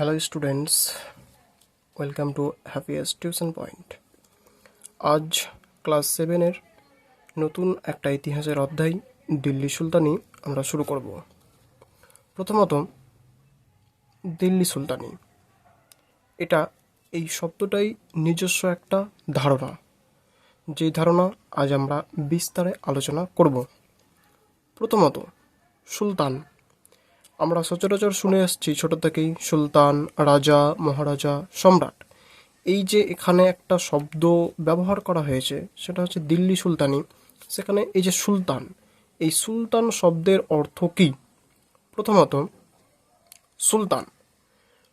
Hello students welcome to happiest tuition point আজ class সেভেনের নতুন একটা ইতিহাসের অধ্যায়, দিল্লি সুলতানি, আমরা শুরু করব। প্রথমত, দিল্লি সুলতানি। এটা এই শব্দটাই নিজস্ব একটা ধারণা। যেই ধারণা আজ আমরা বিস্তারে আলোচনা করব। প্রথমত, সুলতান। আমরা সচরাচর শুনে আসছি ছোট থেকেই সুলতান, রাজা, মহারাজা, সম্রাট। এই যে এখানে একটা শব্দ ব্যবহার করা হয়েছে, সেটা হচ্ছে দিল্লি সুলতানি। সেখানে এই যে সুলতান, এই সুলতান শব্দের অর্থ কি? প্রথমত, সুলতান।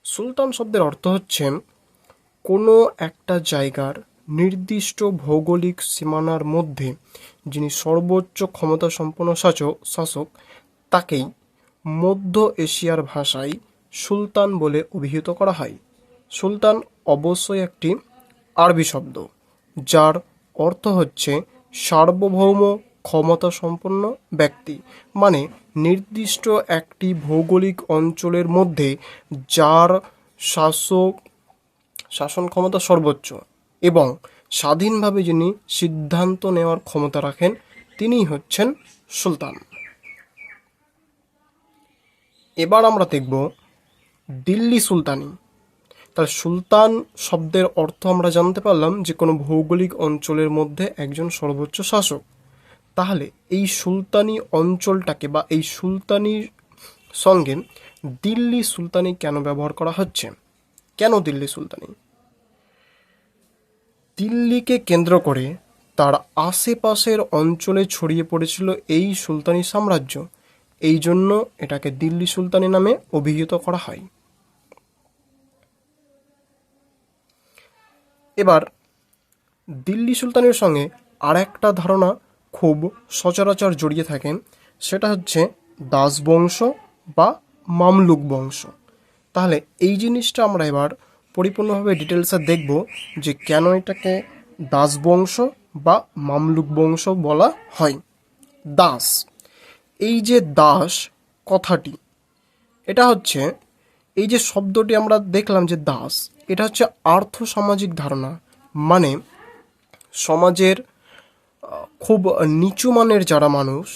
সুলতান শব্দের অর্থ হচ্ছে কোনো একটা জায়গার নির্দিষ্ট ভৌগোলিক সীমানার মধ্যে যিনি সর্বোচ্চ ক্ষমতা সম্পন্ন শাসক শাসক, তাকেই মধ্য এশিয়ার ভাষায় সুলতান বলে অভিহিত করা হয়। সুলতান অবশ্যই একটি আরবি শব্দ, যার অর্থ হচ্ছে সার্বভৌম ক্ষমতা সম্পন্ন ব্যক্তি মানে নির্দিষ্ট একটি ভৌগোলিক অঞ্চলের মধ্যে যার শাসক, শাসন ক্ষমতা সর্বোচ্চ এবং স্বাধীনভাবে যিনি সিদ্ধান্ত নেওয়ার ক্ষমতা রাখেন, তিনিই হচ্ছেন সুলতান। এবার আমরা দেখব দিল্লি সুলতানি। তাহলে সুলতান শব্দের অর্থ আমরা জানতে পারলাম যে কোনো ভৌগোলিক অঞ্চলের মধ্যে একজন সর্বোচ্চ শাসক। তাহলে এই সুলতানি অঞ্চলটাকে বা এই সুলতানির সঙ্গে দিল্লি সুলতানি কেন ব্যবহার করা হচ্ছে? কেন দিল্লি সুলতানি? দিল্লিকে কেন্দ্র করে তার আশেপাশের অঞ্চলে ছড়িয়ে পড়েছিল এই সুলতানি সাম্রাজ্য। এই জন্য এটাকে দিল্লি সুলতানি নামে অভিহিত করা হয়। এবার, দিল্লি সুলতানের সঙ্গে আর একটা ধারণা খুব সচরাচর জড়িয়ে থাকে, সেটা হচ্ছে দাস বংশ বা মামলুক বংশ। তাহলে এই জিনিসটা আমরা এবার পরিপূর্ণভাবে ডিটেলসে দেখব যে কেন এটাকে দাস বংশ বা মামলুক বংশ বলা হয়। দাস। এই যে দাস কথাটি, এটা হচ্ছে এই যে শব্দটি আমরা দেখলাম যে দাস, এটা হচ্ছে আর্থ সামাজিক ধারণা। মানে সমাজের খুব নিচু মানের যারা মানুষ,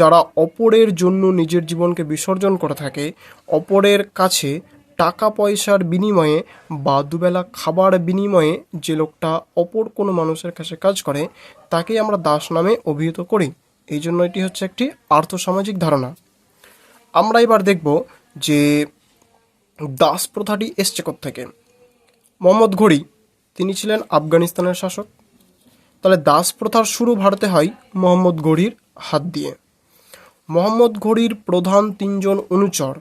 যারা অপরের জন্য নিজের জীবনকে বিসর্জন করে থাকে, অপরের কাছে টাকা পয়সার বিনিময়ে বা দুবেলা খাবার বিনিময়ে যে লোকটা অপর কোনো মানুষের কাছে কাজ করে, তাকেই আমরা দাস নামে অভিহিত করি। এই জন্য এটি হচ্ছে একটি আর্থসামাজিক ধারণা। আমরা এবার দেখব যে দাস প্রথাটি এসছে থেকে মোহাম্মদ ঘড়ি, তিনি ছিলেন আফগানিস্তানের শাসক। তাহলে দাস প্রথার শুরু ভারতে হয় মোহাম্মদ ঘড়ির হাত দিয়ে। মোহাম্মদ ঘড়ির প্রধান তিনজন অনুচর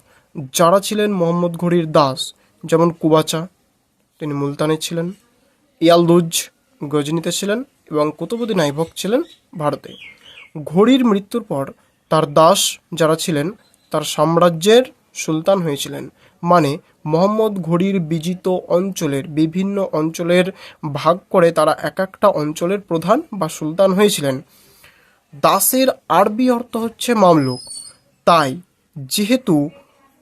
যারা ছিলেন মোহাম্মদ ঘড়ির দাস, যেমন কুবাচা, তিনি মুলতানে ছিলেন, ইয়ালদুজ গজনীতে ছিলেন এবং কুতুবুদ্দিন আইবক ছিলেন ভারতে। ঘড়ির মৃত্যুর পর তার দাস যারা ছিলেন, তার সাম্রাজ্যের সুলতান হয়েছিলেন। মানে মোহাম্মদ ঘড়ির বিজিত অঞ্চলের, বিভিন্ন অঞ্চলের ভাগ করে তারা এক একটা অঞ্চলের প্রধান বা সুলতান হয়েছিলেন। দাসের আরবি অর্থ হচ্ছে মামলুক। তাই যেহেতু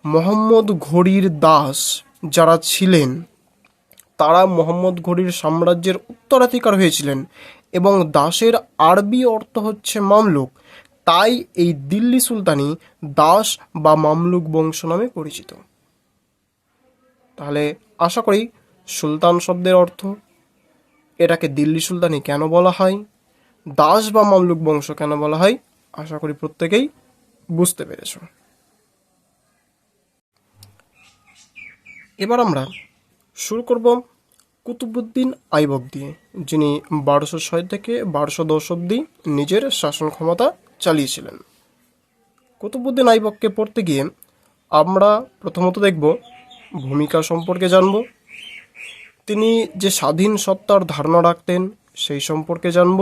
মোহাম্মদ ঘড়ির দাস যারা ছিলেন, তারা মোহাম্মদ ঘড়ির সাম্রাজ্যের উত্তরাধিকার হয়েছিলেন। এবং দাসের আরবি অর্থ হচ্ছে মামলুক। তাই এই দিল্লি সুলতানি দাস বা মামলুক বংশ নামে পরিচিত। তাহলে আশা করি সুলতান শব্দের অর্থ, এটাকে দিল্লি সুলতানি কেন বলা হয়, দাস বা মামলুক বংশ কেন বলা হয়, আশা করি প্রত্যেকেই বুঝতে পেরেছ। এবার আমরা শুরু করব কুতুবুদ্দিন আইবক দিয়ে যিনি বারোশো ছয় থেকে বারোশো দশ অব্দি নিজের শাসন ক্ষমতা চালিয়েছিলেন। কুতুবুদ্দিন আইবককে পড়তে গিয়ে আমরা প্রথমত দেখব ভূমিকা সম্পর্কে জানব। তিনি যে স্বাধীন সত্তার ধারণা রাখতেন সেই সম্পর্কে জানব।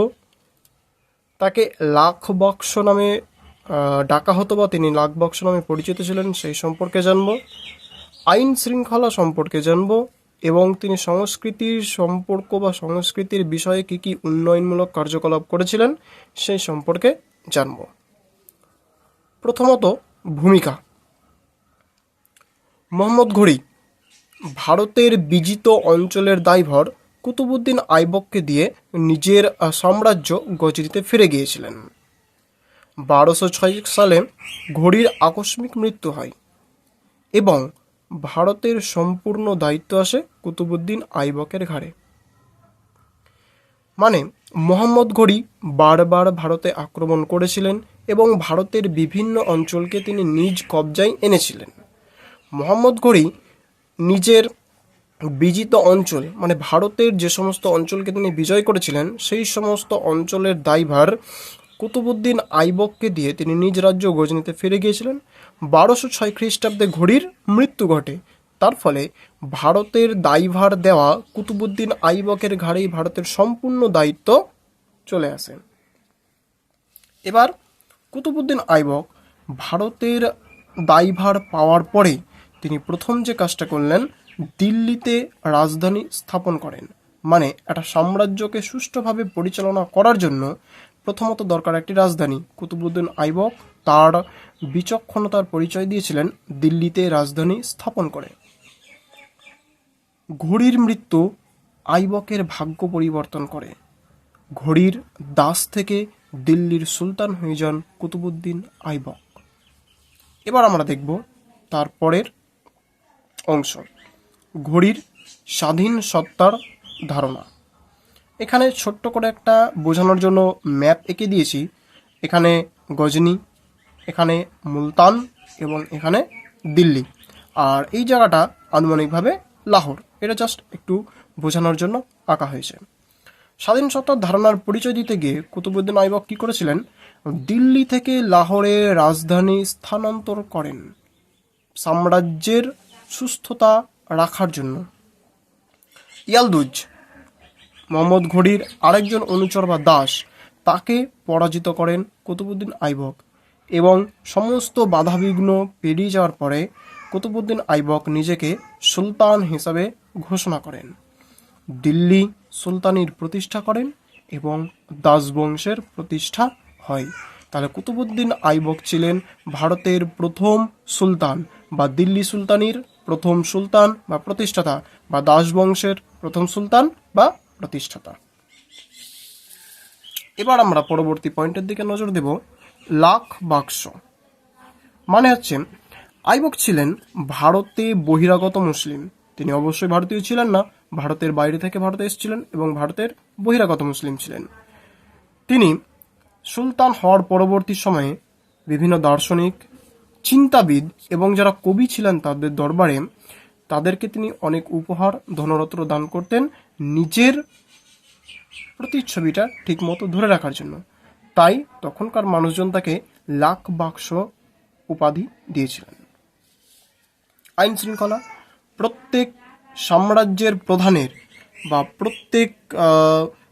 তাকে লাখ বক্স নামে ডাকা হতো বা তিনি লাখ বক্স নামে পরিচিত ছিলেন সেই সম্পর্কে জানব। আইন শৃঙ্খলা সম্পর্কে জানব। এবং তিনি সংস্কৃতির সম্পর্ক বা সংস্কৃতির বিষয়ে কী কী উন্নয়নমূলক কার্যকলাপ করেছিলেন, সেই সম্পর্কে জানব। প্রথমত, ভূমিকা। মোহাম্মদ ঘড়ি, ভারতের বিজিত অঞ্চলের দায়ভার কুতুবুদ্দিন আইবককে দিয়ে নিজের সাম্রাজ্য গজরিতে ফিরে গিয়েছিলেন। বারোশো ছয় সালে ঘড়ির আকস্মিক মৃত্যু হয় এবং ভারতের সম্পূর্ণ দায়িত্ব আসে কুতুবুদ্দিন আইবকের ঘাড়ে। মানে মোহাম্মদ ঘড়ি বারবার ভারতে আক্রমণ করেছিলেন এবং ভারতের বিভিন্ন অঞ্চলকে তিনি নিজ কবজায় এনেছিলেন। মোহাম্মদ ঘড়ি নিজের বিজিত অঞ্চল মানে ভারতের যে সমস্ত অঞ্চলকে তিনি বিজয় করেছিলেন, সেই সমস্ত অঞ্চলের দায়ভার কুতুবুদ্দিন আইবককে দিয়ে তিনি নিজ রাজ্য গজনিতে ফিরে গিয়েছিলেন। বারোশো ছয় খ্রিস্টাব্দে ঘড়ির মৃত্যু ঘটে। তার ফলে ভারতের দায়ভার দেওয়া কুতুবুদ্দিন আইবকের ঘাড়েই ভারতের সম্পূর্ণ দায়িত্ব চলে আসে। এবার কুতুবুদ্দিন আইবক ভারতের দায়ভার পাওয়ার পরে তিনি প্রথম যে কাজটা করলেন, দিল্লিতে রাজধানী স্থাপন করেন। মানে একটা সাম্রাজ্যকে সুষ্ঠুভাবে পরিচালনা করার জন্য প্রথমত দরকার একটি রাজধানী। কুতুবুদ্দিন আইবক তার বিচক্ষণতার পরিচয় দিয়েছিলেন দিল্লিতে রাজধানী স্থাপন করে। ঘড়ির মৃত্যু আইবকের ভাগ্য পরিবর্তন করে। ঘড়ির দাস থেকে দিল্লির সুলতান হয়ে যান কুতুবুদ্দিন আইবক। এবার আমরা দেখব তার পরের অংশ, ঘড়ির স্বাধীন সত্তার ধারণা। এখানে ছোট্ট করে একটা বোঝানোর জন্য ম্যাপ এঁকে দিয়েছি। এখানে গজনি, এখানে মুলতান এবং এখানে দিল্লি। আর এই জায়গাটা আনুমানিকভাবে লাহোর। এটা জাস্ট একটু বোঝানোর জন্য আঁকা হয়েছে। স্বাধীন সত্তার ধারণার পরিচয় দিতে গিয়ে কুতুবুদ্দিন আইবক কী করেছিলেন? দিল্লি থেকে লাহোরে রাজধানী স্থানান্তর করেন। সাম্রাজ্যের সুস্থতা রাখার জন্য। ইয়ালদুজ, মোহাম্মদ ঘড়ির আরেকজন অনুচর বা দাস, তাকে পরাজিত করেন কুতুবুদ্দিন আইবক এবং সমস্ত বাধাবিঘ্ন পেরিয়ে যাওয়ার পরে কুতুবুদ্দিন আইবক নিজেকে সুলতান হিসাবে ঘোষণা করেন। দিল্লি সুলতানির প্রতিষ্ঠা করেন এবং দাস বংশের প্রতিষ্ঠা হয়। তাহলে কুতুবুদ্দিন আইবক ছিলেন ভারতের প্রথম সুলতান বা দিল্লি সুলতানির প্রথম সুলতান বা প্রতিষ্ঠাতা বা দাস বংশের প্রথম সুলতান বা প্রতিষ্ঠাতা। এবার আমরা পরবর্তী পয়েন্টের দিকে নজর দেব লাখ বাক্স। মানে হচ্ছে আইবক ছিলেন ভারতে বহিরাগত মুসলিম। তিনি অবশ্যই ভারতীয় ছিলেন না, ভারতের বাইরে থেকে ভারতে এসেছিলেন এবং ভারতের বহিরাগত মুসলিম ছিলেন। তিনি সুলতান হওয়ার পরবর্তী সময়ে বিভিন্ন দার্শনিক, চিন্তাবিদ এবং যারা কবি ছিলেন তাদের দরবারে তাদেরকে তিনি অনেক উপহার, ধনরত্ন দান করতেন নিজের প্রতিচ্ছবিটা ঠিকমতো ধরে রাখার জন্য। তাই তখনকার মানুষজন তাকে লাখ বাক্স উপাধি দিয়েছিলেন। আইন শৃঙ্খলা প্রত্যেক সাম্রাজ্যের প্রধানের বা প্রত্যেক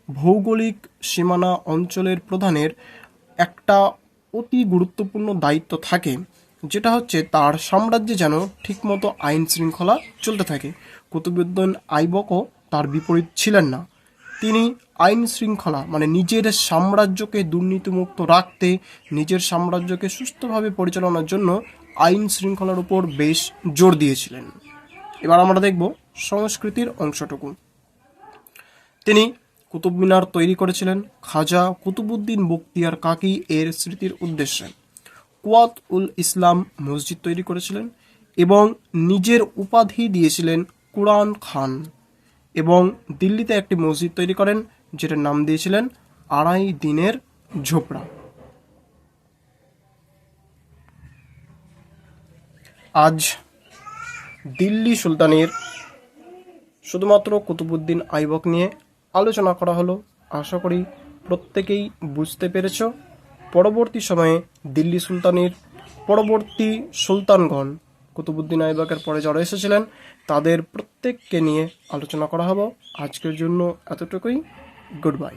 ভৌগোলিক সীমানা অঞ্চলের প্রধানের একটা অতি গুরুত্বপূর্ণ দায়িত্ব থাকে, যেটা হচ্ছে তার সাম্রাজ্যে যেন ঠিকমতো আইন শৃঙ্খলা চলতে থাকে। কুতুবুদ্দিন আইবকও তার বিপরীত ছিলেন না। তিনি আইন শৃঙ্খলা মানে নিজের সাম্রাজ্যকে দুর্নীতিমুক্ত রাখতে, নিজের সাম্রাজ্যকে সুস্থভাবে পরিচালনার জন্য আইন শৃঙ্খলার উপর বেশ জোর দিয়েছিলেন। এবার আমরা দেখব সংস্কৃতির অংশটুকু। তিনি কুতুব মিনার তৈরি করেছিলেন, খাজা কুতুবুদ্দিন বক্তিয়ার কাকি এর স্মৃতির উদ্দেশ্যে। কুয়াত উল ইসলাম মসজিদ তৈরি করেছিলেন এবং নিজের উপাধি দিয়েছিলেন কুরআন খান এবং দিল্লিতে একটি মসজিদ তৈরি করেন, যেটার নাম দিয়েছিলেন আড়াই দিনের ঝোপড়া। আজ দিল্লি সুলতানের শুধুমাত্র কুতুবুদ্দিন আইবক নিয়ে আলোচনা করা হলো। আশা করি প্রত্যেকেই বুঝতে পেরেছ। পরবর্তী সময়ে দিল্লি সুলতানের পরবর্তী সুলতানগণ কুতুবুদ্দিন আইবকের পরে যারা এসেছিলেন, তাদের প্রত্যেককে নিয়ে আলোচনা করা হলো আজকের জন্য এতটুকুই। Good bye.